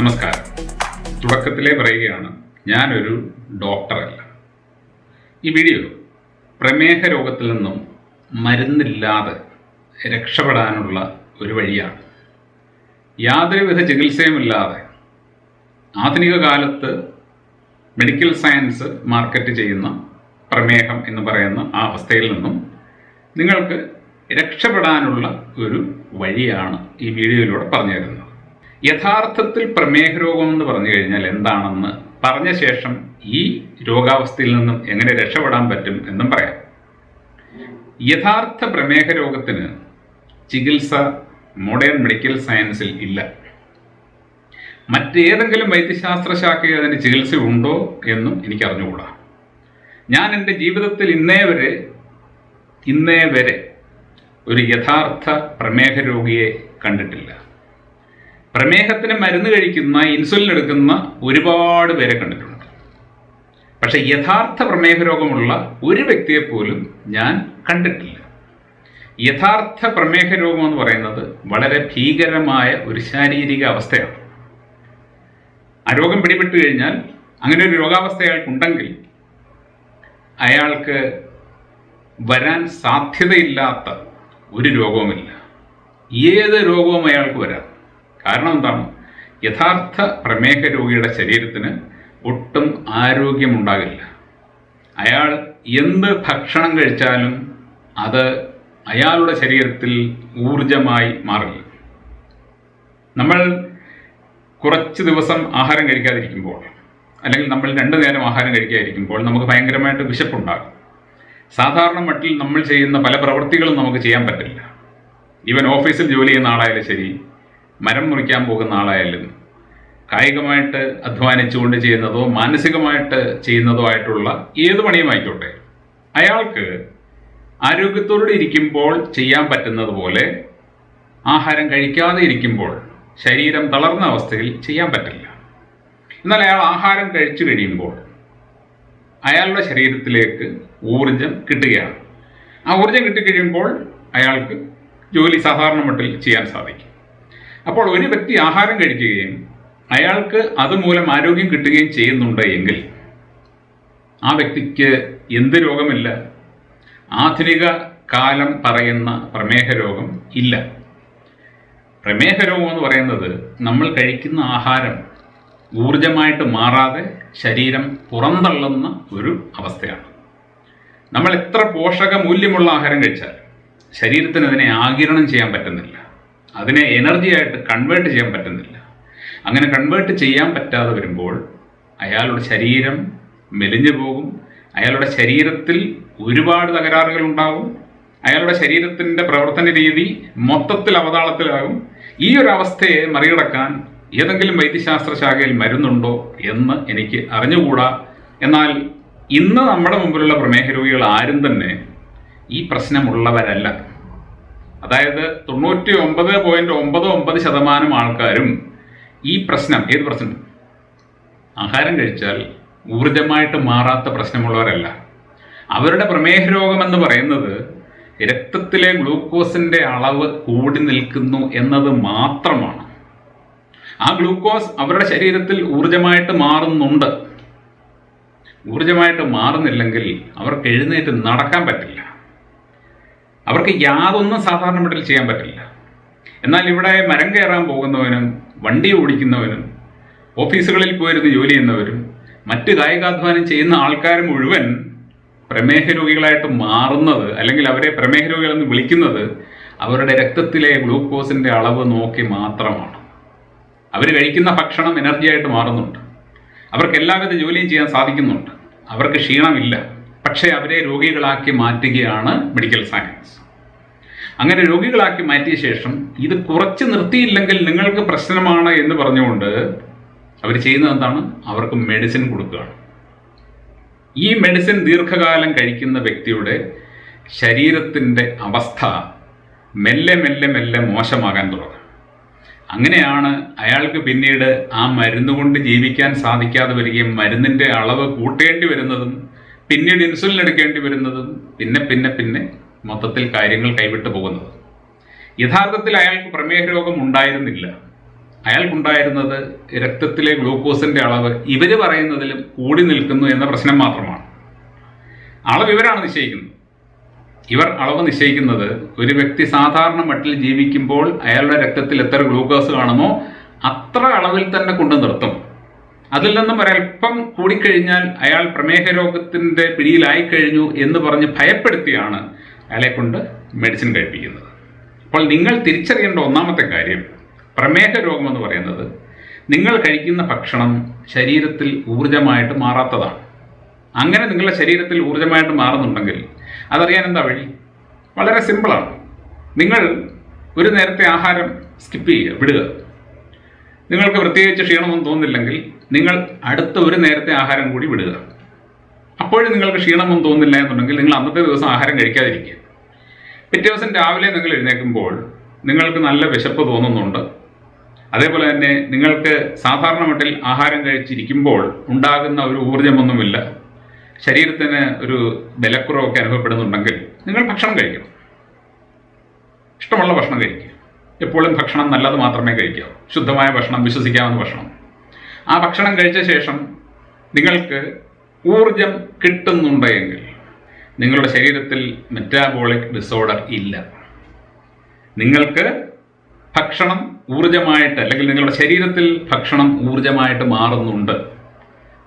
നമസ്കാരം. തുടക്കത്തിലേ പറയുകയാണ് ഞാനൊരു ഡോക്ടറല്ല. ഈ വീഡിയോ പ്രമേഹ രോഗത്തിൽ നിന്നും മരുന്നില്ലാതെ രക്ഷപ്പെടാനുള്ള ഒരു വഴിയാണ്. യാതൊരുവിധ ചികിത്സയുമില്ലാതെ ആധുനിക കാലത്ത് മെഡിക്കൽ സയൻസ് മാർക്കറ്റ് ചെയ്യുന്ന പ്രമേഹം എന്ന് പറയുന്ന ആ അവസ്ഥയിൽ നിന്നും നിങ്ങൾക്ക് രക്ഷപ്പെടാനുള്ള ഒരു വഴിയാണ് ഈ വീഡിയോയിലൂടെ പറഞ്ഞു തരുന്നത് യഥാർത്ഥത്തിൽ പ്രമേഹ രോഗം എന്ന് പറഞ്ഞു കഴിഞ്ഞാൽ എന്താണെന്ന് പറഞ്ഞ ശേഷം ഈ രോഗാവസ്ഥയിൽ നിന്നും എങ്ങനെ രക്ഷപ്പെടാൻ പറ്റും എന്നും പറയാം. യഥാർത്ഥ പ്രമേഹ രോഗത്തിന് ചികിത്സ മോഡേൺ മെഡിക്കൽ സയൻസിൽ ഇല്ല. മറ്റേതെങ്കിലും വൈദ്യശാസ്ത്ര ശാഖയിൽ അതിന് ചികിത്സ ഉണ്ടോ എന്നും എനിക്ക് അറിഞ്ഞുകൂടാ ഞാൻ എന്റെ ജീവിതത്തിൽ ഇന്നേ വരെ ഇന്നേ വരെ ഒരു യഥാർത്ഥ പ്രമേഹ രോഗിയെ കണ്ടിട്ടില്ല. പ്രമേഹത്തിന് മരുന്ന് കഴിക്കുന്ന ഇൻസുലിൻ എടുക്കുന്ന ഒരുപാട് പേരെ കണ്ടിട്ടുണ്ട്. പക്ഷെ യഥാർത്ഥ പ്രമേഹ രോഗമുള്ള ഒരു വ്യക്തിയെ പോലും ഞാൻ കണ്ടിട്ടില്ല. യഥാർത്ഥ പ്രമേഹ രോഗം എന്ന് പറയുന്നത് വളരെ ഭീകരമായ ഒരു ശാരീരിക അവസ്ഥയാണ്. ആ രോഗം പിടിപെട്ടു കഴിഞ്ഞാൽ അങ്ങനെ ഒരു രോഗാവസ്ഥ അയാൾക്കുണ്ടെങ്കിൽ അയാൾക്ക് വരാൻ സാധ്യതയില്ലാത്ത ഒരു രോഗവുമില്ല. ഏത് രോഗവും അയാൾക്ക് വരാം. കാരണം എന്താണ്? യഥാർത്ഥ പ്രമേഹ രോഗിയുടെ ശരീരത്തിന് ഒട്ടും ആരോഗ്യമുണ്ടാകില്ല. അയാൾ എന്ത് ഭക്ഷണം കഴിച്ചാലും അത് അയാളുടെ ശരീരത്തിൽ ഊർജമായി മാറില്ല. നമ്മൾ കുറച്ച് ദിവസം ആഹാരം കഴിക്കാതിരിക്കുമ്പോൾ അല്ലെങ്കിൽ നമ്മൾ രണ്ടു നേരം ആഹാരം കഴിക്കാതിരിക്കുമ്പോൾ നമുക്ക് ഭയങ്കരമായിട്ട് വിശപ്പുണ്ടാകും. സാധാരണ മട്ടിൽ നമ്മൾ ചെയ്യുന്ന പല പ്രവൃത്തികളും നമുക്ക് ചെയ്യാൻ പറ്റില്ല. ഈവൻ ഓഫീസിൽ ജോലി ചെയ്യുന്ന ആളായാലും ശരി മരം മുറിക്കാൻ പോകുന്ന ആളായാലും കായികമായിട്ട് അധ്വാനിച്ചുകൊണ്ട് ചെയ്യുന്നതോ മാനസികമായിട്ട് ചെയ്യുന്നതോ ആയിട്ടുള്ള ഏത് പണിയും ആയിക്കോട്ടെ അയാൾക്ക് ആരോഗ്യത്തോടെ ഇരിക്കുമ്പോൾ ചെയ്യാൻ പറ്റുന്നത് പോലെ ആഹാരം കഴിക്കാതെ ഇരിക്കുമ്പോൾ ശരീരം തളർന്ന അവസ്ഥയിൽ ചെയ്യാൻ പറ്റില്ല. എന്നാൽ അയാൾ ആഹാരം കഴിച്ചു കഴിയുമ്പോൾ അയാളുടെ ശരീരത്തിലേക്ക് ഊർജം കിട്ടുകയാണ്. ആ ഊർജം കിട്ടിക്കഴിയുമ്പോൾ അയാൾക്ക് ജോലി സാധാരണ മട്ടിൽ ചെയ്യാൻ സാധിക്കും. അപ്പോൾ ഒരു വ്യക്തി ആഹാരം കഴിക്കുകയും അയാൾക്ക് അതുമൂലം ആരോഗ്യം കിട്ടുകയും ചെയ്യുന്നുണ്ട് എങ്കിൽ ആ വ്യക്തിക്ക് എന്ത് രോഗമില്ല? ആധുനിക കാലം പറയുന്ന പ്രമേഹ രോഗം ഇല്ല. പ്രമേഹ രോഗം എന്ന് പറയുന്നത് നമ്മൾ കഴിക്കുന്ന ആഹാരം ഊർജമായിട്ട് മാറാതെ ശരീരം പുറന്തള്ളുന്ന ഒരു അവസ്ഥയാണ്. നമ്മൾ എത്ര പോഷക മൂല്യമുള്ള ആഹാരം കഴിച്ചാൽ ശരീരത്തിന് അതിനെ ആകിരണം ചെയ്യാൻ പറ്റുന്നില്ല. അതിനെ എനർജി ആയിട്ട് കൺവേർട്ട് ചെയ്യാൻ പറ്റുന്നില്ല. അങ്ങനെ കൺവേർട്ട് ചെയ്യാൻ പറ്റാതെ വരുമ്പോൾ അയാളുടെ ശരീരം മെലിഞ്ഞു പോകും. അയാളുടെ ശരീരത്തിൽ ഒരുപാട് തകരാറുകൾ ഉണ്ടാകും. അയാളുടെ ശരീരത്തിന്റെ പ്രവർത്തന രീതി മൊത്തത്തിൽ അവതാളത്തിലാകും. ഈ ഒരു അവസ്ഥയെ മറികടക്കാൻ ഏതെങ്കിലും വൈദ്യശാസ്ത്ര ശാഖയിൽ മരുന്നുണ്ടോ എന്ന് എനിക്ക് അറിഞ്ഞുകൂടാ. എന്നാൽ ഇന്ന് നമ്മുടെ മുമ്പിലുള്ള പ്രമേഹ രോഗികൾ ആരും തന്നെ ഈ പ്രശ്നമുള്ളവരല്ല. അതായത് തൊണ്ണൂറ്റി ഒമ്പത് പോയിന്റ് ഒമ്പത് ഒമ്പത് ശതമാനം ആൾക്കാരും ഈ പ്രശ്നം ഏത് പ്രശ്നം? ആഹാരം കഴിച്ചാൽ ഊർജമായിട്ട് മാറാത്ത പ്രശ്നമുള്ളവരല്ല. അവരുടെ പ്രമേഹ രോഗം എന്ന് പറയുന്നത് രക്തത്തിലെ ഗ്ലൂക്കോസിന്റെ അളവ് കൂടി നിൽക്കുന്നു എന്നത് മാത്രമാണ്. ആ ഗ്ലൂക്കോസ് അവരുടെ ശരീരത്തിൽ ഊർജമായിട്ട് മാറുന്നുണ്ട്. ഊർജമായിട്ട് മാറുന്നില്ലെങ്കിൽ അവർക്ക് എഴുന്നേറ്റ് നടക്കാൻ പറ്റില്ല. അവർക്ക് യാതൊന്നും സാധാരണ മെഡൽ ചെയ്യാൻ പറ്റില്ല. എന്നാൽ ഇവിടെ മരം കയറാൻ പോകുന്നവനും വണ്ടി ഓടിക്കുന്നവനും ഓഫീസുകളിൽ പോയിരുന്ന് ജോലി ചെയ്യുന്നവരും മറ്റ് കായികാധ്വാനം ചെയ്യുന്ന ആൾക്കാർ മുഴുവൻ പ്രമേഹ രോഗികളായിട്ട് മാറുന്നത് അല്ലെങ്കിൽ അവരെ പ്രമേഹ രോഗികളെന്ന് വിളിക്കുന്നത് അവരുടെ രക്തത്തിലെ ഗ്ലൂക്കോസിന്റെ അളവ് നോക്കി മാത്രമാണ്. അവർ കഴിക്കുന്ന ഭക്ഷണം എനർജിയായിട്ട് മാറുന്നുണ്ട്. അവർക്ക് എല്ലാവിധ ജോലിയും ചെയ്യാൻ സാധിക്കുന്നുണ്ട്. അവർക്ക് ക്ഷീണമില്ല. പക്ഷേ അവരെ രോഗികളാക്കി മാറ്റുകയാണ് മെഡിക്കൽ സയൻസ് അങ്ങനെ രോഗികളാക്കി മാറ്റിയ ശേഷം ഇത് കുറച്ച് നിർത്തിയില്ലെങ്കിൽ നിങ്ങൾക്ക് പ്രശ്നമാണ് എന്ന് പറഞ്ഞുകൊണ്ട് അവർ ചെയ്യുന്നത് എന്താണ്? അവർക്ക് മെഡിസിൻ കൊടുക്കുകയാണ്. ഈ മെഡിസിൻ ദീർഘകാലം കഴിക്കുന്ന വ്യക്തിയുടെ ശരീരത്തിന്റെ അവസ്ഥ മെല്ലെ മെല്ലെ മെല്ലെ മോശമാകാൻ തുടങ്ങും. അങ്ങനെയാണ് അയാൾക്ക് പിന്നീട് ആ മരുന്ന് കൊണ്ട് ജീവിക്കാൻ സാധിക്കാതെ വരികയും മരുന്നിന്റെ അളവ് കൂട്ടേണ്ടി വരുന്നതും പിന്നീട് ഇൻസുലിൻ എടുക്കേണ്ടി വരുന്നതും പിന്നെ പിന്നെ പിന്നെ മൊത്തത്തിൽ കാര്യങ്ങൾ കൈവിട്ടു പോകുന്നത് യഥാർത്ഥത്തിൽ അയാൾക്ക് പ്രമേഹ രോഗം ഉണ്ടായിരുന്നില്ല. അയാൾക്കുണ്ടായിരുന്നത് രക്തത്തിലെ ഗ്ലൂക്കോസിന്റെ അളവ് ഇവർ പറയുന്നതിലും കൂടി നിൽക്കുന്നു എന്ന പ്രശ്നം മാത്രമാണ്. അളവ് ഇവരാണ് നിശ്ചയിക്കുന്നത്. ഇവർ അളവ് നിശ്ചയിക്കുന്നത് ഒരു വ്യക്തി സാധാരണ മട്ടിൽ ജീവിക്കുമ്പോൾ അയാളുടെ രക്തത്തിൽ എത്ര ഗ്ലൂക്കോസ് കാണുമോ അത്ര അളവിൽ തന്നെ കൊണ്ടു നിർത്തും. അതിൽ നിന്നും ഒരല്പം കൂടിക്കഴിഞ്ഞാൽ അയാൾ പ്രമേഹ രോഗത്തിന്റെ പിടിയിലായി കഴിഞ്ഞു എന്ന് പറഞ്ഞ് ഭയപ്പെടുത്തിയാണ് അയാളെ കൊണ്ട് മെഡിസിൻ കഴിപ്പിക്കുന്നത്. അപ്പോൾ നിങ്ങൾ തിരിച്ചറിയേണ്ട ഒന്നാമത്തെ കാര്യം പ്രമേഹ രോഗം എന്ന് പറയുന്നത് നിങ്ങൾ കഴിക്കുന്ന ഭക്ഷണം ശരീരത്തിൽ ഊർജമായിട്ട് മാറാത്തതാണ്. അങ്ങനെ നിങ്ങളുടെ ശരീരത്തിൽ ഊർജമായിട്ട് മാറുന്നുണ്ടെങ്കിൽ അതറിയാൻ എന്താ വഴി? വളരെ സിമ്പിളാണ്. നിങ്ങൾ ഒരു നേരത്തെ ആഹാരം സ്കിപ്പ് ചെയ്യുക വിടുക. നിങ്ങൾക്ക് പ്രത്യേകിച്ച് ക്ഷീണമൊന്നും തോന്നുന്നില്ലെങ്കിൽ നിങ്ങൾ അടുത്ത ഒരു നേരത്തെ ആഹാരം കൂടി വിടുക. അപ്പോഴും നിങ്ങൾക്ക് ക്ഷീണമൊന്നും തോന്നില്ല എന്നുണ്ടെങ്കിൽ നിങ്ങൾ അന്നത്തെ ദിവസം ആഹാരം കഴിക്കാതിരിക്കുക. പിറ്റേ ദിവസം രാവിലെ നിങ്ങൾ എഴുന്നേൽക്കുമ്പോൾ നിങ്ങൾക്ക് നല്ല വിശപ്പ് തോന്നുന്നുണ്ട്. അതേപോലെ തന്നെ നിങ്ങൾക്ക് സാധാരണ മട്ടിൽ ആഹാരം കഴിച്ചിരിക്കുമ്പോൾ ഉണ്ടാകുന്ന ഒരു ഊർജമൊന്നുമില്ല. ശരീരത്തിന് ഒരു ബലക്കുറവൊക്കെ അനുഭവപ്പെടുന്നുണ്ടെങ്കിൽ നിങ്ങൾ ഭക്ഷണം കഴിക്കണം. ഇഷ്ടമുള്ള ഭക്ഷണം കഴിക്കുക. എപ്പോഴും ഭക്ഷണം നല്ലത് മാത്രമേ കഴിക്കാവൂ ശുദ്ധമായ ഭക്ഷണം വിശ്വസിക്കാവുന്ന ഭക്ഷണം. ആ ഭക്ഷണം കഴിച്ച ശേഷം നിങ്ങൾക്ക് ഊർജം കിട്ടുന്നുണ്ടെങ്കിൽ നിങ്ങളുടെ ശരീരത്തിൽ മെറ്റാബോളിക് ഡിസോർഡർ ഇല്ല. നിങ്ങൾക്ക് ഭക്ഷണം ഊർജമായിട്ട് അല്ലെങ്കിൽ നിങ്ങളുടെ ശരീരത്തിൽ ഭക്ഷണം ഊർജമായിട്ട് മാറുന്നുണ്ട്.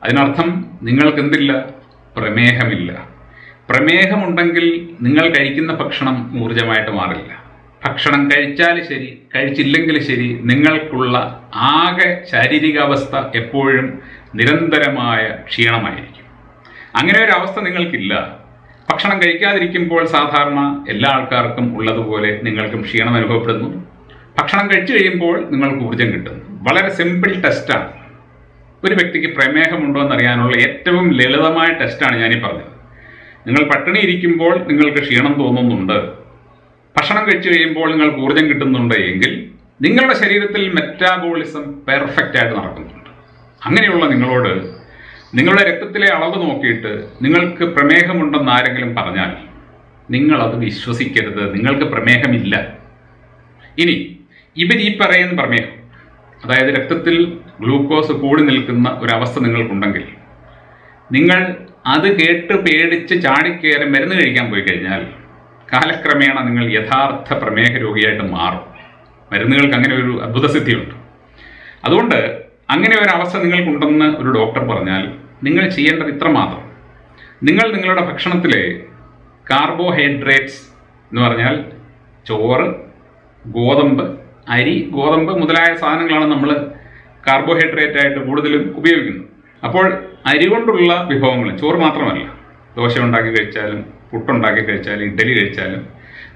അതിനർത്ഥം നിങ്ങൾക്ക് എന്തില്ല പ്രമേഹമില്ല. പ്രമേഹമുണ്ടെങ്കിൽ നിങ്ങൾ കഴിക്കുന്ന ഭക്ഷണം ഊർജമായിട്ട് മാറില്ല. ഭക്ഷണം കഴിച്ചാൽ ശരി കഴിച്ചില്ലെങ്കിൽ ശരി നിങ്ങൾക്കുള്ള ആകെ ശാരീരികാവസ്ഥ എപ്പോഴും നിരന്തരമായ ക്ഷീണമായിരിക്കും. അങ്ങനെ ഒരു അവസ്ഥ നിങ്ങൾക്കില്ല. ഭക്ഷണം കഴിക്കാതിരിക്കുമ്പോൾ സാധാരണ എല്ലാ ആൾക്കാർക്കും ഉള്ളതുപോലെ നിങ്ങൾക്കും ക്ഷീണം അനുഭവപ്പെടുന്നു. ഭക്ഷണം കഴിച്ചു കഴിയുമ്പോൾ നിങ്ങൾക്ക് ഊർജം കിട്ടുന്നു. വളരെ സിമ്പിൾ ടെസ്റ്റാണ് ഒരു വ്യക്തിക്ക് പ്രമേഹമുണ്ടോ എന്നറിയാനുള്ള ഏറ്റവും ലളിതമായ ടെസ്റ്റാണ് ഞാനീ പറഞ്ഞത്. നിങ്ങൾ പട്ടിണി ഇരിക്കുമ്പോൾ നിങ്ങൾക്ക് ക്ഷീണം തോന്നുന്നുണ്ട്. ഭക്ഷണം കഴിച്ചു കഴിയുമ്പോൾ നിങ്ങൾക്ക് ഊർജം കിട്ടുന്നുണ്ട് എങ്കിൽ നിങ്ങളുടെ ശരീരത്തിൽ മെറ്റാബോളിസം പെർഫെക്റ്റ് ആയിട്ട് നടക്കുന്നുണ്ട്. അങ്ങനെയുള്ള നിങ്ങളോട് നിങ്ങളുടെ രക്തത്തിലെ അളവ് നോക്കിയിട്ട് നിങ്ങൾക്ക് പ്രമേഹമുണ്ടെന്ന് ആരെങ്കിലും പറഞ്ഞാൽ നിങ്ങളത് വിശ്വസിക്കരുത്. നിങ്ങൾക്ക് പ്രമേഹമില്ല. ഇനി ഇവർ ഈ പറയുന്ന പ്രമേഹം അതായത് രക്തത്തിൽ ഗ്ലൂക്കോസ് കൂടി നിൽക്കുന്ന ഒരവസ്ഥ നിങ്ങൾക്കുണ്ടെങ്കിൽ നിങ്ങൾ അത് കേട്ട് പേടിച്ച് ചാടിക്കയറി മരുന്ന് കഴിക്കാൻ പോയി കഴിഞ്ഞാൽ കാലക്രമേണ നിങ്ങൾ യഥാർത്ഥ പ്രമേഹ രോഗിയായിട്ട് മാറും. മരുന്നുകൾക്ക് അങ്ങനെ ഒരു അത്ഭുത സിദ്ധിയുണ്ട്. അതുകൊണ്ട് അങ്ങനെ ഒരു അവസ്ഥ നിങ്ങൾക്കുണ്ടെന്ന് ഒരു ഡോക്ടർ പറഞ്ഞാൽ നിങ്ങൾ ചെയ്യേണ്ടത് ഇത്രമാത്രം. നിങ്ങൾ നിങ്ങളുടെ ഭക്ഷണത്തിലെ കാർബോഹൈഡ്രേറ്റ്സ് എന്ന് പറഞ്ഞാൽ ചോറ് ഗോതമ്പ് അരി ഗോതമ്പ് മുതലായ സാധനങ്ങളാണ് നമ്മൾ കാർബോഹൈഡ്രേറ്റ് ആയിട്ട് കൂടുതലും ഉപയോഗിക്കുന്നത്. അപ്പോൾ അരി കൊണ്ടുള്ള വിഭവങ്ങൾ ചോറ് മാത്രമല്ല. ദോശ ഉണ്ടാക്കി കഴിച്ചാലും പുട്ടുണ്ടാക്കി കഴിച്ചാലും ഇഡ്ഡലി കഴിച്ചാലും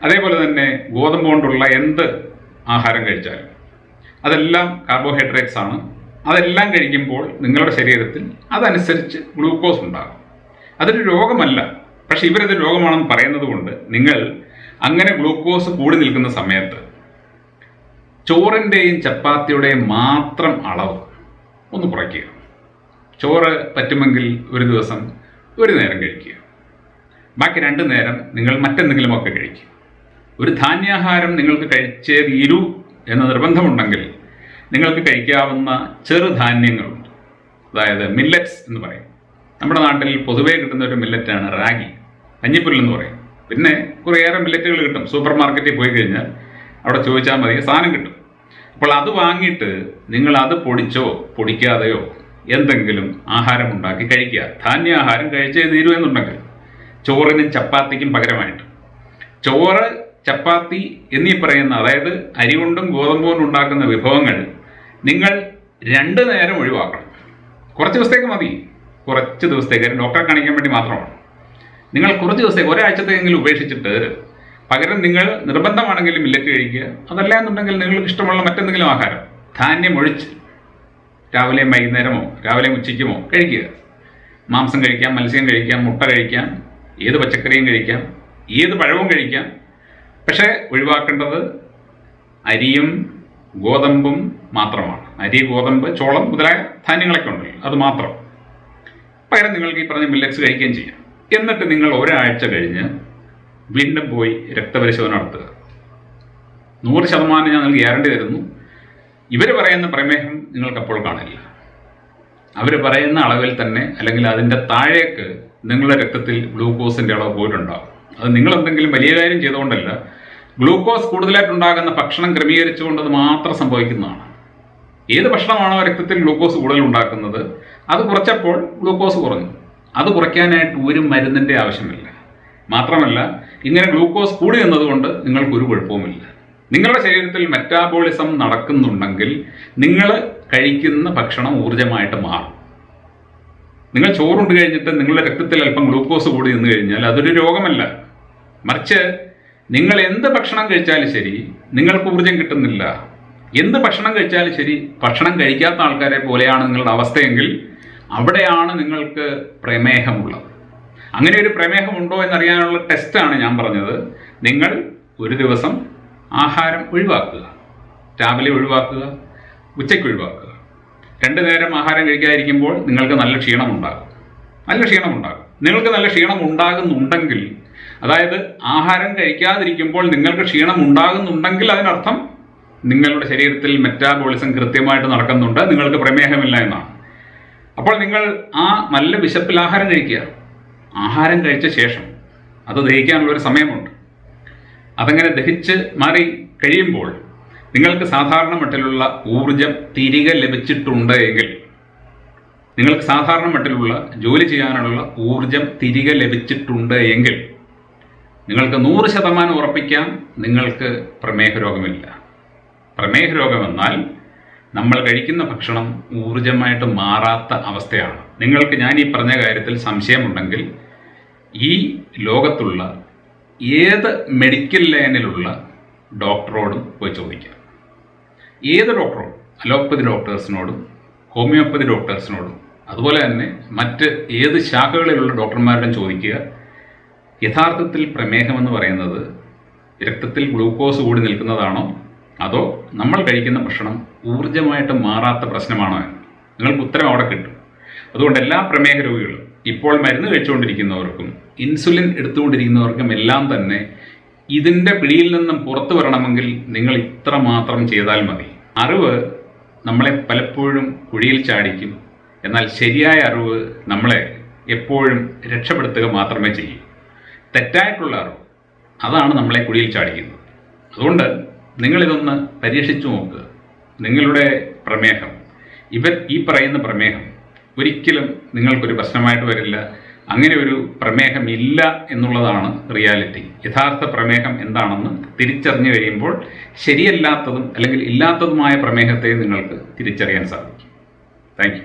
അതേപോലെ തന്നെ ഗോതമ്പ് കൊണ്ടുള്ള എന്ത് ആഹാരം കഴിച്ചാലും. അതെല്ലാം കാർബോഹൈഡ്രേറ്റ്സ് ആണ്. അതെല്ലാം കഴിക്കുമ്പോൾ നിങ്ങളുടെ ശരീരത്തിൽ അതനുസരിച്ച് ഗ്ലൂക്കോസ് ഉണ്ടാകും. അതൊരു രോഗമല്ല. പക്ഷെ ഇവരത് രോഗമാണെന്ന് പറയുന്നത് കൊണ്ട് നിങ്ങൾ അങ്ങനെ ഗ്ലൂക്കോസ് കൂടി നിൽക്കുന്ന സമയത്ത് ചോറിന്റെയും ചപ്പാത്തിയുടെയും മാത്രം അളവ് ഒന്ന് കുറയ്ക്കുക. ചോറ് പറ്റുമെങ്കിൽ ഒരു ദിവസം ഒരു നേരം കഴിക്കുക. ബാക്കി രണ്ട് നേരം നിങ്ങൾ മറ്റെന്തെങ്കിലുമൊക്കെ കഴിക്കും. ഒരു ധാന്യാഹാരം നിങ്ങൾക്ക് കഴിച്ചേ തീരൂ എന്ന നിർബന്ധമുണ്ടെങ്കിൽ നിങ്ങൾക്ക് കഴിക്കാവുന്ന ചെറുധാന്യങ്ങളുണ്ട് അതായത് മില്ലറ്റ്സ് എന്ന് പറയും. നമ്മുടെ നാട്ടിൽ പൊതുവേ കിട്ടുന്ന ഒരു മില്ലറ്റാണ് റാഗി. കഞ്ഞിപ്പുല്ലെന്ന് പറയും. പിന്നെ കുറേയേറെ മില്ലറ്റുകൾ കിട്ടും. സൂപ്പർ മാർക്കറ്റിൽ പോയി കഴിഞ്ഞാൽ അവിടെ ചോദിച്ചാൽ മതി സാധനം കിട്ടും. അപ്പോൾ അത് വാങ്ങിയിട്ട് നിങ്ങൾ അത് പൊടിച്ചോ പൊടിക്കാതെയോ എന്തെങ്കിലും ആഹാരം ഉണ്ടാക്കി കഴിക്കുക. ധാന്യാഹാരം കഴിച്ചേ തീരൂ എന്നുണ്ടെങ്കിൽ ചോറിനും ചപ്പാത്തിക്കും പകരമായിട്ട്. ചോറ് ചപ്പാത്തി എന്നീ പറയുന്ന അതായത് അരി കൊണ്ടും ഗോതമ്പ് കൊണ്ടും ഉണ്ടാക്കുന്ന വിഭവങ്ങൾ നിങ്ങൾ രണ്ട് നേരം ഒഴിവാക്കണം. കുറച്ച് ദിവസത്തേക്ക് മതി. കുറച്ച് ദിവസത്തേക്ക്. ഡോക്ടറെ കാണിക്കാൻ വേണ്ടി മാത്രമാണ്. നിങ്ങൾ കുറച്ച് ദിവസത്തേക്ക് ഒരാഴ്ചത്തേക്കെങ്കിലും ഉപേക്ഷിച്ചിട്ട് പകരം നിങ്ങൾ നിർബന്ധമാണെങ്കിലും മില്ലറ്റ് കഴിക്കുക. അതല്ല എന്നുണ്ടെങ്കിൽ നിങ്ങൾക്ക് ഇഷ്ടമുള്ള മറ്റെന്തെങ്കിലും ആഹാരം. ധാന്യം ഒഴിച്ച് രാവിലെയും വൈകുന്നേരമോ രാവിലെയും ഉച്ചയ്ക്കുമോ കഴിക്കുക. മാംസം കഴിക്കാം മത്സ്യം കഴിക്കാം മുട്ട കഴിക്കാം ഏത് പച്ചക്കറിയും കഴിക്കാം ഏത് പഴവും കഴിക്കാം. പക്ഷേ ഒഴിവാക്കേണ്ടത് അരിയും ഗോതമ്പും മാത്രമാണ്. അരി ഗോതമ്പ് ചോളം മുതലായ ധാന്യങ്ങളൊക്കെ ഉണ്ടല്ലോ അത് മാത്രം. പകരം നിങ്ങൾക്ക് ഈ പറഞ്ഞ മില്ലറ്റ്സ് കഴിക്കുകയും ചെയ്യാം. എന്നിട്ട് നിങ്ങൾ ഒരാഴ്ച കഴിഞ്ഞ് വീണ്ടും പോയി രക്തപരിശോധന നടത്തുക. നൂറ് ശതമാനം ഞാൻ നിങ്ങൾക്ക് ഗ്യാരണ്ടി തരുന്നു. ഇവർ പറയുന്ന പ്രമേഹം നിങ്ങൾക്കപ്പോൾ കാണില്ല. അവർ പറയുന്ന അളവിൽ തന്നെ അല്ലെങ്കിൽ അതിന്റെ താഴേക്ക് നിങ്ങളുടെ രക്തത്തിൽ ഗ്ലൂക്കോസിന്റെ അളവ് പോയിട്ടുണ്ടാകും അത് നിങ്ങൾ എന്തെങ്കിലും വലിയ കാര്യം ചെയ്തുകൊണ്ടല്ല ഗ്ലൂക്കോസ് കൂടുതലായിട്ടുണ്ടാകുന്ന ഭക്ഷണം ക്രമീകരിച്ചുകൊണ്ട് അത് മാത്രം സംഭവിക്കുന്നതാണ്. ഏത് ഭക്ഷണമാണോ രക്തത്തിൽ ഗ്ലൂക്കോസ് കൂടുതൽ ഉണ്ടാക്കുന്നത് അത് കുറച്ചപ്പോൾ ഗ്ലൂക്കോസ് കുറഞ്ഞു. അത് കുറയ്ക്കാനായിട്ട് ഒരു മരുന്നിന്റെ ആവശ്യമില്ല. മാത്രമല്ല ഇങ്ങനെ ഗ്ലൂക്കോസ് കൂടി എന്നതുകൊണ്ട് നിങ്ങൾക്കൊരു കുഴപ്പവുമില്ല. നിങ്ങളുടെ ശരീരത്തിൽ മെറ്റാബോളിസം നടക്കുന്നുണ്ടെങ്കിൽ നിങ്ങൾ കഴിക്കുന്ന ഭക്ഷണം ഊർജമായിട്ട് മാറും. നിങ്ങൾ ചോറുണ്ട് കഴിഞ്ഞിട്ട് നിങ്ങളുടെ രക്തത്തിൽ അല്പം ഗ്ലൂക്കോസ് കൂടി നിന്ന് കഴിഞ്ഞാൽ അതൊരു രോഗമല്ല. മറിച്ച് നിങ്ങൾ എന്ത് ഭക്ഷണം കഴിച്ചാലും ശരി നിങ്ങൾക്ക് ഊർജം കിട്ടുന്നില്ല. എന്ത് ഭക്ഷണം കഴിച്ചാലും ശരി ഭക്ഷണം കഴിക്കാത്ത ആൾക്കാരെ പോലെയാണ് നിങ്ങളുടെ അവസ്ഥയെങ്കിൽ അവിടെയാണ് നിങ്ങൾക്ക് പ്രമേഹമുള്ളത്. അങ്ങനെ ഒരു പ്രമേഹമുണ്ടോ എന്നറിയാനുള്ള ടെസ്റ്റാണ് ഞാൻ പറഞ്ഞത്. നിങ്ങൾ ഒരു ദിവസം ആഹാരം ഒഴിവാക്കുക. രാവിലെ ഒഴിവാക്കുക ഉച്ചയ്ക്ക് ഒഴിവാക്കുക. രണ്ട് നേരം ആഹാരം കഴിക്കാതിരിക്കുമ്പോൾ നിങ്ങൾക്ക് നല്ല ക്ഷീണമുണ്ടാകും. നല്ല ക്ഷീണമുണ്ടാകും. നിങ്ങൾക്ക് നല്ല ക്ഷീണം ഉണ്ടാകുന്നുണ്ടെങ്കിൽ അതായത് ആഹാരം കഴിക്കാതിരിക്കുമ്പോൾ നിങ്ങൾക്ക് ക്ഷീണം ഉണ്ടാകുന്നുണ്ടെങ്കിൽ അതിനർത്ഥം നിങ്ങളുടെ ശരീരത്തിൽ മെറ്റാബോളിസം കൃത്യമായിട്ട് നടക്കുന്നുണ്ട്. നിങ്ങൾക്ക് പ്രമേഹമില്ല എന്നാണ്. അപ്പോൾ നിങ്ങൾ ആ നല്ല വിശപ്പിൽ ആഹാരം കഴിക്കുക. ആഹാരം കഴിച്ച ശേഷം അത് ദഹിക്കാനുള്ളൊരു സമയമുണ്ട്. അതങ്ങനെ ദഹിച്ച് മാറി കഴിയുമ്പോൾ നിങ്ങൾക്ക് സാധാരണ മട്ടിലുള്ള ഊർജം തിരികെ ലഭിച്ചിട്ടുണ്ട് എങ്കിൽ നിങ്ങൾക്ക് സാധാരണ മട്ടിലുള്ള ജോലി ചെയ്യാനുള്ള ഊർജം തിരികെ ലഭിച്ചിട്ടുണ്ട് എങ്കിൽ നിങ്ങൾക്ക് നൂറ് ശതമാനം ഉറപ്പിക്കാം നിങ്ങൾക്ക് പ്രമേഹ രോഗമില്ല പ്രമേഹ രോഗം എന്നാൽ നമ്മൾ കഴിക്കുന്ന ഭക്ഷണം ഊർജമായിട്ട് മാറാത്ത അവസ്ഥയാണ്. നിങ്ങൾക്ക് ഞാൻ ഈ പറഞ്ഞ കാര്യത്തിൽ സംശയമുണ്ടെങ്കിൽ ഈ ലോകത്തുള്ള ഏത് മെഡിക്കൽ ലൈനിലുള്ള ഡോക്ടറോടും പോയി ചോദിക്കാം. ഏത് ഡോക്ടറും അലോപ്പതി ഡോക്ടേഴ്സിനോടും ഹോമിയോപ്പതി ഡോക്ടേഴ്സിനോടും അതുപോലെ തന്നെ മറ്റ് ഏത് ശാഖകളിലുള്ള ഡോക്ടർമാരോടും ചോദിക്കുക. യഥാർത്ഥത്തിൽ പ്രമേഹമെന്ന് പറയുന്നത് രക്തത്തിൽ ഗ്ലൂക്കോസ് കൂടി നിൽക്കുന്നതാണോ? അതോ നമ്മൾ കഴിക്കുന്ന ഭക്ഷണം ഊർജമായിട്ട് മാറാത്ത പ്രശ്നമാണോ എന്ന്? നിങ്ങൾക്ക് ഉത്തരം അവിടെ കിട്ടും. അതുകൊണ്ട് എല്ലാ പ്രമേഹ രോഗികളും ഇപ്പോൾ മരുന്ന് കഴിച്ചുകൊണ്ടിരിക്കുന്നവർക്കും ഇൻസുലിൻ എടുത്തുകൊണ്ടിരിക്കുന്നവർക്കും എല്ലാം തന്നെ ഇതിന്റെ പിടിയിൽ നിന്നും പുറത്തു വരണമെങ്കിൽ നിങ്ങൾ ഇത്ര മാത്രം ചെയ്താൽ മതി. അറിവ് നമ്മളെ പലപ്പോഴും കുഴിയിൽ ചാടിക്കും. എന്നാൽ ശരിയായ അറിവ് നമ്മളെ എപ്പോഴും രക്ഷപ്പെടുത്തുക മാത്രമേ ചെയ്യൂ. തെറ്റായിട്ടുള്ള അറിവ് അതാണ് നമ്മളെ കുഴിയിൽ ചാടിക്കുന്നത്. അതുകൊണ്ട് നിങ്ങളിതൊന്ന് പരീക്ഷിച്ചു നോക്കുക നിങ്ങളുടെ പ്രമേഹം ഇവർ ഈ പറയുന്ന പ്രമേഹം ഒരിക്കലും നിങ്ങൾക്കൊരു പ്രശ്നമായിട്ട് വരില്ല. അങ്ങനെ ഒരു പ്രമേഹം ഇല്ല എന്നുള്ളതാണ് റിയാലിറ്റി. യഥാർത്ഥ പ്രമേഹം എന്താണെന്ന് തിരിച്ചറിഞ്ഞു കഴിയുമ്പോൾ ശരിയല്ലാത്തതും അല്ലെങ്കിൽ ഇല്ലാത്തതുമായ പ്രമേഹത്തെ നിങ്ങൾക്ക് തിരിച്ചറിയാൻ സാധിക്കും. താങ്ക്